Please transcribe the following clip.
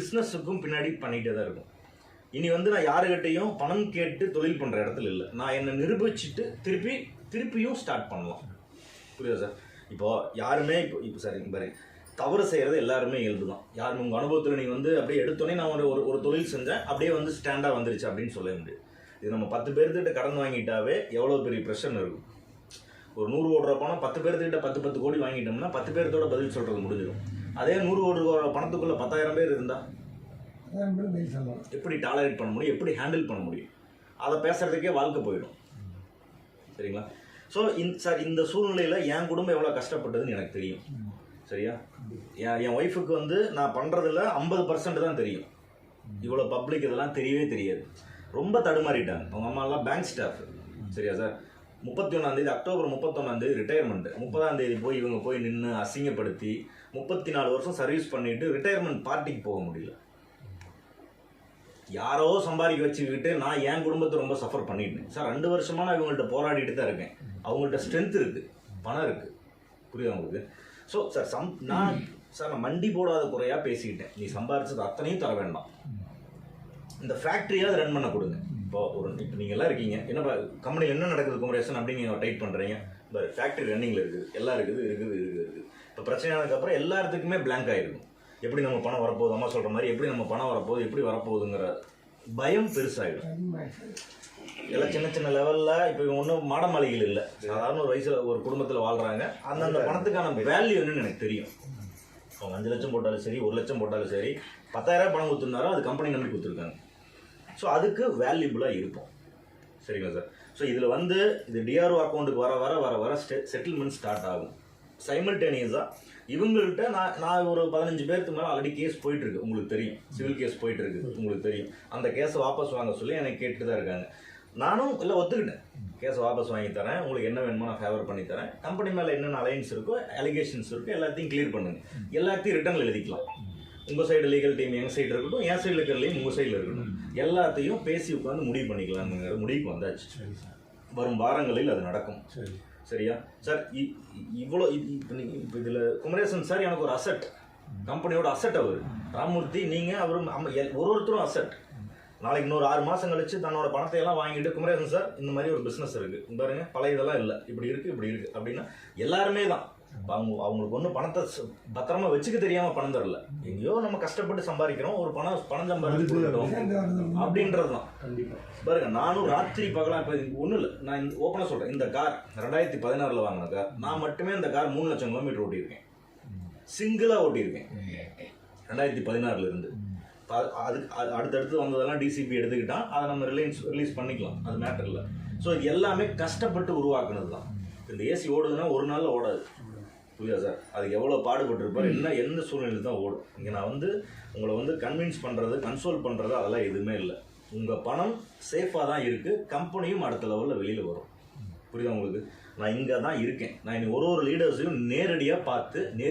பிஸ்னஸுக்கும் பின்னாடி பண்ணிகிட்டே தான் இருக்கும். இனி வந்து நான் யாருக்கிட்டையும் பணம் கேட்டு தொழில் பண்ணுற இடத்துல இல்லை. நான் என்னை நிரூபிச்சுட்டு திருப்பி திருப்பியும் ஸ்டார்ட் பண்ணலாம். புரியுதா சார் இப்போ யாருமே இப்போ இப்போ சார் பாரு. தவறு செய்கிறது எல்லாருமே இயல்பு தான் யாரும் உங்கள் அனுபவத்தில் நீங்கள் வந்து அப்படியே எடுத்தோடனே நான் ஒரு ஒரு- ஒரு தொழில் செஞ்சேன். அப்படியே வந்து ஸ்டாண்டாக வந்துருச்சு அப்படின்னு சொல்ல முடியாது. இது நம்ம பத்து பேர்த்துக்கிட்ட கடன் வாங்கிட்டாவே எவ்வளோ பெரிய பிரச்சனை இருக்கும். ஒரு நூறு ஓடுற பணம் பத்து பேர்த்துக்கிட்ட பத்து பத்து கோடி வாங்கிட்டோம்னா பத்து பேர்த்தோட பதில் சொல்கிறது முடிஞ்சிடும். அதே நூறு கோடி ரூபா பணத்துக்குள்ள பத்தாயிரம் பேர் இருந்தால் எப்படி டாலரேட் பண்ண முடியும்? எப்படி ஹேண்டில் பண்ண முடியும்? அதை பேசுறதுக்கே வாழ்க்கை போயிடும். சரிங்களா? ஸோ இந்த சார் இந்த சூழ்நிலையில் என் குடும்பம் எவ்வளோ கஷ்டப்பட்டதுன்னு எனக்கு தெரியும். சரியா? என் என் ஒய்ஃபுக்கு வந்து நான் பண்ணுறதுல ஐம்பது பர்சன்ட் தான் தெரியும். இவ்வளோ பப்ளிக் இதெல்லாம் தெரியவே தெரியாது. ரொம்ப தடுமாறிட்டாங்க. அவங்க அம்மாலாம் பேங்க் ஸ்டாஃப் சரியா சார் முப்பத்தி ஒன்றாந்தேதி அக்டோபர் முப்பத்தொன்னாந்தேதி ரிட்டையர்மெண்ட் முப்பதாம் தேதி போய் இவங்க போய் நின்று அசிங்கப்படுத்தி முப்பத்தி நாலு வருஷம் சர்வீஸ் பண்ணிட்டு ரிட்டையர்மெண்ட் பார்ட்டிக்கு போக முடியல. யாரோ சம்பாதிக்க வச்சுக்கிட்டு நான் என் குடும்பத்தை ரொம்ப சஃபர் பண்ணிட்டேன். சார் ரெண்டு வருஷமா நான் இவங்கள்ட்ட போராடிட்டு தான் இருக்கேன். அவங்கள்ட்ட ஸ்ட்ரென்த் இருக்கு பணம் இருக்கு. புரியுதா உங்களுக்கு? ஸோ சார் சம் நான் சார் நான் மண்டி போடாத குறையா பேசிக்கிட்டேன். நீ சம்பாரிச்சது அத்தனையும் தர வேண்டாம். இந்த ஃபேக்ட்ரியாவது ரன் பண்ண கொடுங்க. இப்போ ஒரு இப்போ நீங்கள் எல்லாம் இருக்கீங்க என்ன கம்பெனியில் என்ன நடக்குது குமரேசன் அப்படின்னு நீங்கள் டைட் பண்ணுறீங்க பாரு ஃபேக்ட்ரி ரன்னிங்கில் இருக்குது எல்லாம் இருக்குது இருக்குது இருக்குது இருக்குது. இப்போ பிரச்சனையானதுக்கப்புறம் எல்லாத்துக்குமே blank ஆயிருக்கும். எப்படி நம்ம பணம் வரப்போகுது அம்மா சொல்கிற மாதிரி எப்படி நம்ம பணம் வரப்போகுது எப்படி வரப்போகுதுங்கிற பயம் பெருசாகிடும் எல்லாம் சின்ன சின்ன லெவலில் இப்போ இவங்க ஒன்றும் மாட மாளிகைகள் இல்லை. சாதாரண ஒரு வயசில் ஒரு குடும்பத்தில் வாழ்கிறாங்க அந்தந்த பணத்துக்கான வேல்யூ என்னன்னு எனக்கு தெரியும். அவங்க அஞ்சு லட்சம் போட்டாலும் சரி ஒரு லட்சம் போட்டாலும் சரி பத்தாயிரம் பணம் கொடுத்துருந்தாரோ அது கம்பெனி நம்பி கொடுத்துருக்காங்க. ஸோ அதுக்கு வேல்யூபுளாக இருக்கும். சரிங்களா சார் ஸோ இதில் வந்து இது டிஆர்ஓ அக்கௌண்ட்டுக்கு வர வர வர வர செட்டில்மெண்ட் ஸ்டார்ட் ஆகும். சைமல்டேனியஸாக இவங்கள்ட்ட நான் நான் ஒரு பதினஞ்சு பேருக்கு மேலே ஆல்ரெடி கேஸ் போயிட்டுருக்கு. உங்களுக்கு தெரியும். சிவில் கேஸ் போயிட்டுருக்கு. உங்களுக்கு தெரியும். அந்த கேஸை வாபஸ் வாங்க சொல்லி எனக்கு கேட்டு தான் இருக்காங்க. நானும் இல்லை ஒத்துக்கிட்டேன். கேஸ் வாபஸ் வாங்கி தரேன். உங்களுக்கு என்ன வேணுமோ நான் ஃபேவர் பண்ணி தரேன். கம்பெனி மேலே என்னென்ன அலைன்ஸ் இருக்கோ அலிகேஷன்ஸ் இருக்கோ எல்லாத்தையும் கிளியர் பண்ணுங்க. எல்லாத்தையும் ரிட்டர்னில் எழுதிக்கலாம். உங்கள் சைடு லீகல் டீம் எங்கள் சைடு இருக்கட்டும் என் சைடில் இருக்கிற லீம் உங்கள் சைடில் இருக்கட்டும். எல்லாத்தையும் பேசி உட்காந்து முடிவு பண்ணிக்கலாம்ங்கிற முடிவுக்கு வந்தாச்சு. சரி சார். வரும் வாரங்களில் அது நடக்கும். சரி. சரியா? சார் இவ்வளோ இப்போ நீங்கள் இப்போ இதில் குமரேசன் சார் எனக்கு ஒரு அசட் கம்பெனியோட அசட் அவர். ராமூர்த்தி நீங்கள் அவரும் ஒரு ஒருத்தரும் அசட் நாளைக்கு இன்னொரு ஆறு மாதம் கழிச்சு தன்னோட பணத்தை எல்லாம் வாங்கிட்டு குமரேசன் சார் இந்த மாதிரி ஒரு பிஸ்னஸ் இருக்குது பாருங்க பழைய இதெல்லாம் இல்லை. இப்படி இருக்குது இப்படி இருக்குது அப்படின்னா எல்லாருமே தான். அவங்க அவங்களுக்கு ஒன்றும் பணத்தை பத்திரமா வச்சுக்க தெரியாமல் பணம் தரல. எங்கேயோ நம்ம கஷ்டப்பட்டு சம்பாதிக்கிறோம் ஒரு பணம் பணம் சம்பாதிச்சு அப்படின்றது தான் பாருங்க நானும் ராத்திரி பகலாம் இப்போ ஒன்றும் இல்லை. நான் இந்த ஓப்பனாக சொல்கிறேன் இந்த கார் ரெண்டாயிரத்தி பதினாறில் வாங்கின கார். நான் மட்டுமே இந்த கார் மூணு லட்சம் கிலோமீட்டர் ஓட்டியிருக்கேன். சிங்கிளாக ஓட்டியிருக்கேன். ரெண்டாயிரத்தி பதினாறுல இருந்து. அது- அதுக்கு அது- அடுத்தடுத்து வந்ததெல்லாம் டிசிபி எடுத்துக்கிட்டான். அதை நம்ம ரிலையன்ஸ் ரிலீஸ் பண்ணிக்கலாம். அது மேட்டர் இல்லை. ஸோ இது எல்லாமே கஷ்டப்பட்டு உருவாக்குனது தான். இந்த ஏசி ஓடுதுன்னா ஒரு நாளில் ஓடாது. புரியுதா சார் அதுக்கு எவ்வளோ பாடுபட்டிருப்பார்? என்ன எந்த சூழ்நிலையில் தான் ஓடும்? இங்கே நான் வந்து உங்களை வந்து கன்வின்ஸ் பண்ணுறது கன்சோல் பண்ணுறது அதெல்லாம் எதுவுமே இல்லை. உங்கள் பணம் சேஃபாக தான் இருக்குது கம்பெனியும் அடுத்த லெவலில் வெளியில் வரும். புரியுதா உங்களுக்கு? நான் இங்கே தான் இருக்கேன். நான் இனி ஒரு ஒரு லீடர்ஸையும் நேரடியாக பார்த்து நேர்